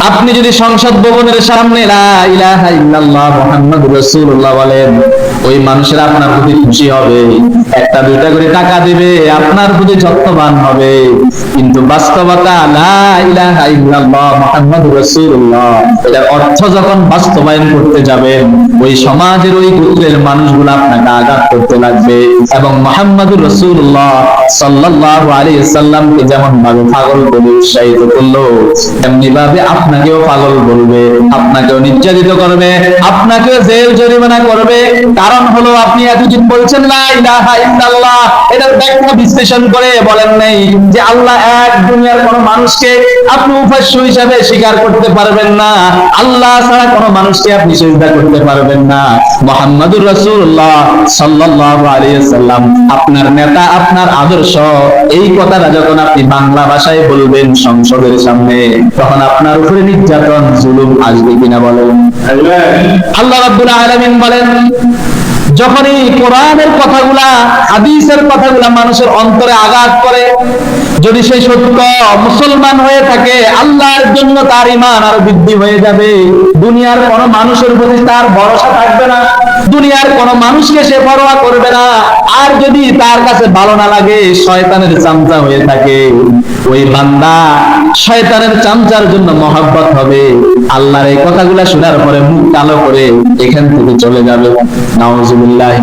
আপনি যদি সংসদ ভবনের সামনে লা ইলাহা বলেন ওই মানুষের আপনার প্রতি খুশি হবে। একটা, দুইটা করে টাকা দিবে, আপনার প্রতি যত্নবান হবে। কিন্তু বাস্তবতা এটার অর্থ যখন বাস্তবায়ন করতে যাবেন, ওই সমাজের ওই গোত্রের মানুষগুলো আপনাকে আঘাত করতে লাগবে। এবং মুহাম্মাদুর রাসূলুল্লাহ সাল্লাল্লাহু আলাইহি সাল্লামকে যেমন ভাবে পাগল বলে উৎসাহিত করল, তেমনি ভাবে আপনাকেও পাগল বলবে, আপনাকেও নির্যাতিত করবে, আপনাকেও জেল জরিমানা করবে কারণ হলো আপনি এতদিন বলছেন না ইলাহা ইল্লাল্লাহ। এটার ব্যাখ্যা বিশ্লেষণ করে বলেন নাই যে আল্লাহ এক দুনিয়ার কোন মানুষকে আপনি উপাস্য হিসাবে স্বীকার করতে পারবেন না। আল্লাহ ছাড়া কোন মানুষকে আপনি সিজদা করতে পারবেন না। মুহাম্মাদুর রাসূলুল্লাহ সাল্লাল্লাহু আলাইহি সাল্লাম আপনার নেতা আপনার আদর্শ এই কথাটা যখন আপনি বাংলা ভাষায় বলবেন সংসদের সামনে তখন আপনার উপরে নির্যাতন জুলুম আসবে কিনা বলেন? আল্লাহ রাব্বুল আলামিন বলেন যখনই কোরআনের কথাগুলা, হাদিসের কথাগুলা মানুষের অন্তরে আঘাত করে, যদি সে সত্য মুসলমান হয়ে থাকে, আল্লাহর জন্য তার ইমান আর বৃদ্ধি হয়ে যাবে। দুনিয়ার কোন মানুষের প্রতি তার ভরসা থাকবে না। কোন মানুষকে সে পরোয়া করবে না। আর যদি তার কাছে ভালো না লাগে, শয়তানের চামচা হয়ে থাকে। ওই বান্দা শয়তানের চামচার জন্য মহাব্বত হবে। আল্লাহর এই কথাগুলো শোনার পরে মুখ কালো করে এখান থেকে চলে যাবে। নাউজুবিল্লাহি